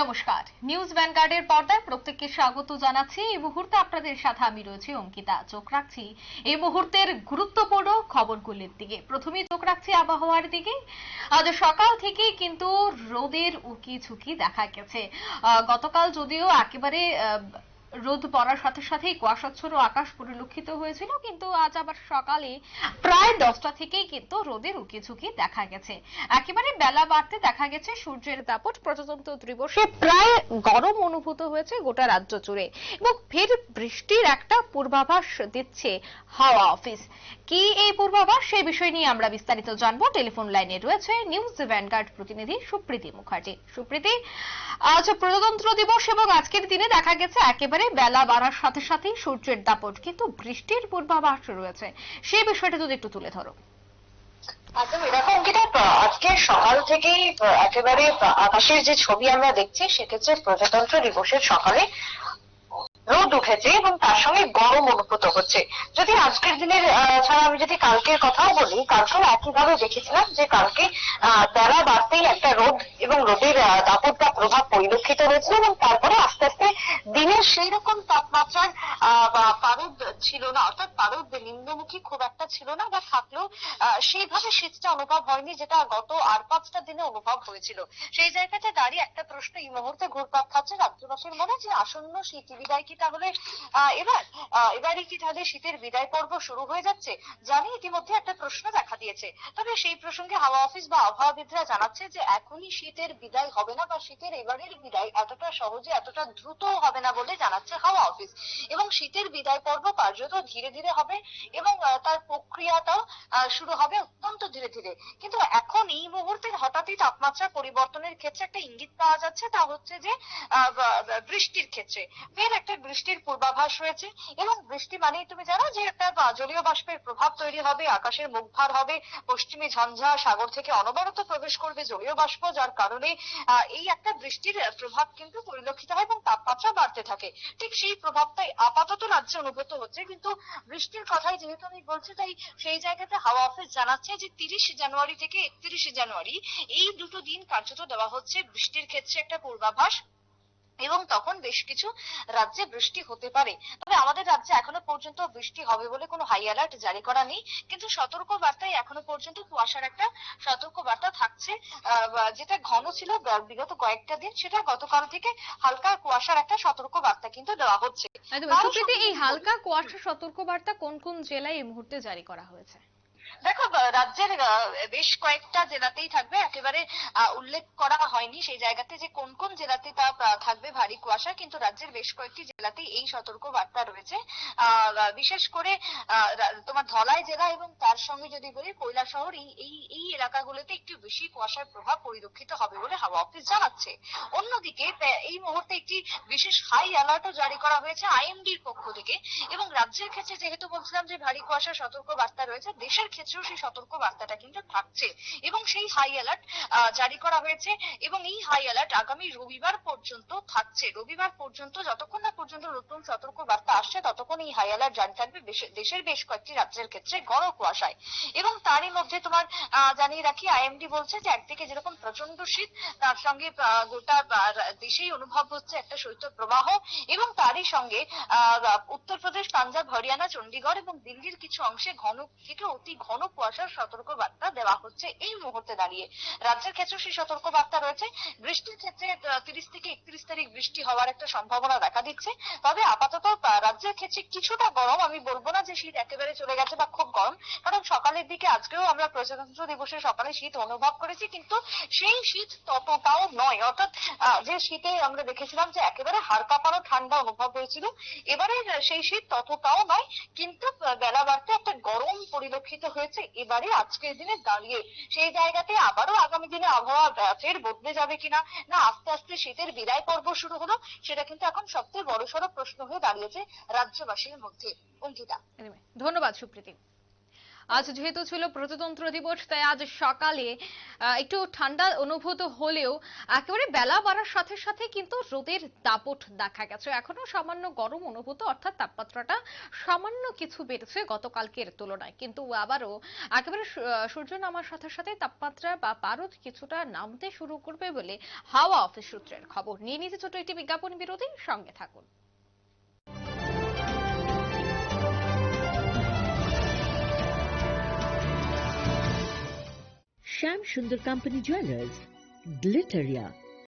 নমস্কার। নিউজ ভ্যানগার্ডের পর্দায় প্রত্যেককে স্বাগত জানাচ্ছি। এই মুহূর্তে আপনাদের সাথে আমি রয়েছি অঙ্কিতা। চোখ রাখছি এই মুহূর্তের গুরুত্বপূর্ণ খবরগুলির দিকে। প্রথমে চোখ রাখছি আবহাওয়ার দিকে। আজ সকাল থেকে কিন্তু রোদের উকি ঝুঁকি দেখা গেছে। গতকাল যদিও একেবারে রোদ পড়ার সাথে সাথেই কুয়াশাচ্ছন্ন আকাশ পরিলক্ষিত হয়েছিল, কিন্তু আজ আবার সকালে প্রায় দশটা থেকেই কিন্তু রোদের উকি ঝুঁকি দেখা গেছে। একেবারে বেলা বাড়তে দেখা গেছে সূর্যের দাপট, প্রজাতন্ত্র দিবসে প্রায় গরম অনুভূত হয়েছে গোটা রাজ্য জুড়ে এবং ফের বৃষ্টির একটা পূর্বাভাস দিচ্ছে হাওয়া অফিস। কি এই পূর্বাভাস? সেই বিষয় নিয়ে আমরা বিস্তারিত জানব। টেলিফোন লাইনে রয়েছে নিউজ ভ্যানগার্ড প্রতিনিধি সুপ্রীতি মুখার্জি। সুপ্রীতি, আজ প্রজাতন্ত্র দিবস এবং আজকের দিনে দেখা গেছে একেবারে বেলা বাড়ার সাথে সাথেই সূর্যের দাপট কিন্তু বৃষ্টির পূর্বাভাস রয়েছে। সেই বিষয়টা যদি একটু তুলে ধরো। এরকম অঙ্কিতা আজকে সকাল থেকেই একেবারে আকাশের যে ছবি আমরা দেখছি, সেক্ষেত্রে প্রজাতন্ত্র দিবসের সকালে রোদ উঠেছে এবং তার সঙ্গে গরম অনুভূত হচ্ছে। যদি আজকের দিনের ছাড়া আমি যদি কালকের কথাও বলি কালকেও একইভাবে দেখেছিলাম যে কালকে বেলা বাড়তেই একটা রোদ এবং রোদের আহ, দাপট বা প্রভাব পরিলক্ষিত হয়েছিল এবং তারপরে আস্তে আস্তে দিনের সেই রকম তাপমাত্রার পারদ ছিল না অর্থাৎ পারদ নিম্নমুখী খুব একটা ছিল না বা থাকলেও সেইভাবে শীতটা অনুভব হয়নি যেটা গত আর পাঁচটা দিনে অনুভব হয়েছিল। সেই জায়গাতে দাঁড়িয়ে একটা প্রশ্ন এই মুহূর্তে ঘুরপাক খাচ্ছে রাজ্যবাসীর মনে যে আসন্ন শীত বিদায় কি তাহলে? এবার আহ, এবারই কি তাহলে শীতের বিদায় পর্ব শুরু হয়ে যাচ্ছে জানি ইতিমধ্যে একটা প্রশ্ন দেখা দিয়েছে। তবে সেই প্রসঙ্গে হাওয়া অফিস বা আবহাওয়াবিদরা জানাচ্ছে যে এখনই শীতের বিদায় হবে না বা শীতের এবারের বিদায় এতটা সহজে এতটা দ্রুত হবে না বলে জানাচ্ছে হাওয়া অফিস। এবং শীতের বিদায় পর্ব কার্যত ধীরে ধীরে হবে এবং তার প্রক্রিয়াটাও শুরু হবে অত্যন্ত ধীরে ধীরে। কিন্তু এখন এই মুহূর্তে হঠাৎই তাপমাত্রা পরিবর্তনের ক্ষেত্রে একটা ইঙ্গিত পাওয়া যাচ্ছে তা হচ্ছে যে বৃষ্টির ক্ষেত্রে। ফের একটা বৃষ্টির পূর্বাভাস রয়েছে এবং বৃষ্টি মানেই তুমি জানো যে একটা জলীয় বাষ্পের প্রভাব তৈরি হবে, আকাশের মুখ ভার হবে, পশ্চিমী ঝঞ্ঝা সাগর থেকে অনবরত প্রবেশ করবে জলীয় বাষ্প, যার কারণে এই একটা বৃষ্টির প্রভাব কিন্তু পরিলক্ষিত হয় এবং তাপমাত্রা বাড়তে থাকে। ঠিক সেই প্রভাবটাই আপাতত রাজ্যে অনুভূত হচ্ছে, কিন্তু বৃষ্টির কথাই যেহেতু আমি বলছি, তাই সেই জায়গাতে হাওয়া অফিস জানাচ্ছে যে তিরিশ জানুয়ারি থেকে একত্রিশে জানুয়ারি এই দুটো দিন কার্যত দেওয়া হচ্ছে বৃষ্টির ক্ষেত্রে একটা পূর্বাভাস। এবং তখন বেশ কিছু রাজ্যে বৃষ্টি হতে পারে। তবে আমাদের রাজ্যে এখনও পর্যন্ত বৃষ্টি হবে বলে কোনো হাই অ্যালার্ট জারি করা নেই। কিন্তু সতর্ক বার্তায় এখনও পর্যন্ত কুয়াশার একটা সতর্ক বার্তা থাকছে আহ, যেটা ঘন ছিল বিগত কয়েকটা দিন। সেটা গতকাল থেকে হালকা কুয়াশার একটা সতর্ক বার্তা কিন্তু দেওয়া হচ্ছে। এই হালকা কুয়াশা সতর্ক বার্তা কোন কোন জেলায় এই মুহূর্তে জারি করা হয়েছে? দেখো রাজ্যের বেশ কয়েকটা জেলাতেই থাকবে। একেবারে উল্লেখ করা হয়নি সেই জায়গাতে যে কোন কোন জেলাতে তা থাকবে ভারী কুয়াশা, কিন্তু রাজ্যের বেশ কয়েকটি জেলাতেই এই সতর্ক বার্তা রয়েছে বিশেষ করে তোমার ধলাই জেলা এবং তার সঙ্গে যদি বলি কৈলা শহর এই এই এলাকাগুলোতে একটু বেশি কুয়াশার প্রভাব পরিলক্ষিত হবে বলে হাওয়া অফিস জানাচ্ছে। অন্যদিকে এই মুহূর্তে একটি বিশেষ হাই অ্যালার্টও জারি করা হয়েছে আইএমডির পক্ষ থেকে এবং রাজ্যের ক্ষেত্রে যেহেতু বলছিলাম যে ভারী কুয়াশার সতর্ক বার্তা রয়েছে, দেশের ক্ষেত্রেও সেই সতর্ক বার্তাটা কিন্তু থাকছে। এবং সেই হাই অ্যালার্ট জারি করা হয়েছে এবং এই হাই অ্যালার্ট আগামী রবিবার পর্যন্ত থাকছে। রবিবার পর্যন্ত, যতক্ষণ না পর্যন্ত নতুন সতর্ক বার্তা আসছে, ততক্ষণ এই হাই অ্যালার্ট জারি থাকবে দেশের বেশ কয়েকটি রাজ্যের ক্ষেত্রে ঘন কুয়াশায়। এবং তারই মধ্যে তোমার জানিয়ে রাখি আইএমডি বলছে যে একদিকে যেরকম প্রচণ্ড শীত, তার সঙ্গে গোটা দেশেই অনুভব হচ্ছে একটা শৈত্য প্রবাহ এবং তারই সঙ্গে উত্তরপ্রদেশ, পাঞ্জাব, হরিয়ানা চণ্ডীগড় এবং দিল্লির কিছু অংশে ঘন, থেকে অতি ঘন কুয়াশার সতর্ক বার্তা দেওয়া হচ্ছে এই মুহূর্তে দাঁড়িয়ে। রাজ্যের ক্ষেত্রে সেই সতর্ক বার্তা রয়েছে। বৃষ্টির ক্ষেত্রে তিরিশ থেকে একত্রিশ তারিখ বৃষ্টি হওয়ার একটা সম্ভাবনা দেখা দিচ্ছে। তবে আপাতত রাজ্যের ক্ষেত্রে কিছুটা গরম, আমি বলব না যে শীত একেবারে চলে গেছে বা খুব গরম, কারণ সকালের দিকে আজকেও আমরা প্রজাতন্ত্র দিবসের সকালে শীত অনুভব করেছি, কিন্তু সেই শীত ততটাও নয়। অর্থাৎ যে শীতে আমরা দেখেছিলাম যে একেবারে হাড় কাঁপানো ঠান্ডা অনুভব হয়েছিল, এবারে সেই শীত ততটাও নয়, কিন্তু বেলা বাড়তে একটা গরম পরিলক্ষিত হয়েছে। এবারে আজকের দিনে দাঁড়িয়ে সেই জায়গাতে আবারও আগামী দিনে আবহাওয়া ফের বদলে যাবে কিনা, না আস্তে আস্তে শীতের বিদায় পর্ব শুরু হলো, সেটা কিন্তু এখন সবচেয়ে বড়সড় প্রশ্ন হয়ে দাঁড়িয়েছে রাজ্যবাসীর মধ্যে। অঙ্কিতা। ধন্যবাদ সুপ্রীতি। আজ যেহেতু ছিল প্রজাতন্ত্র দিবস, তাই আজ সকালে একটু ঠান্ডা অনুভূত হলেও একেবারে বেলা বাড়ার সাথে সাথে কিন্তু রোদের দাপট দেখা গেছে। এখনও সামান্য গরম অনুভূত, অর্থাৎ তাপমাত্রাটা সামান্য কিছু বেড়েছে গতকালকের তুলনায়। কিন্তু আবারও একেবারে সূর্য নামার সাথে সাথে তাপমাত্রা বা পারদ কিছুটা নামতে শুরু করবে বলে হাওয়া অফিস সূত্রের খবর। নিয়ে নিতে ছোট একটি বিজ্ঞাপন বিরতি সঙ্গে থাকুন। Shamshundar Company Jewelers, Glitteria.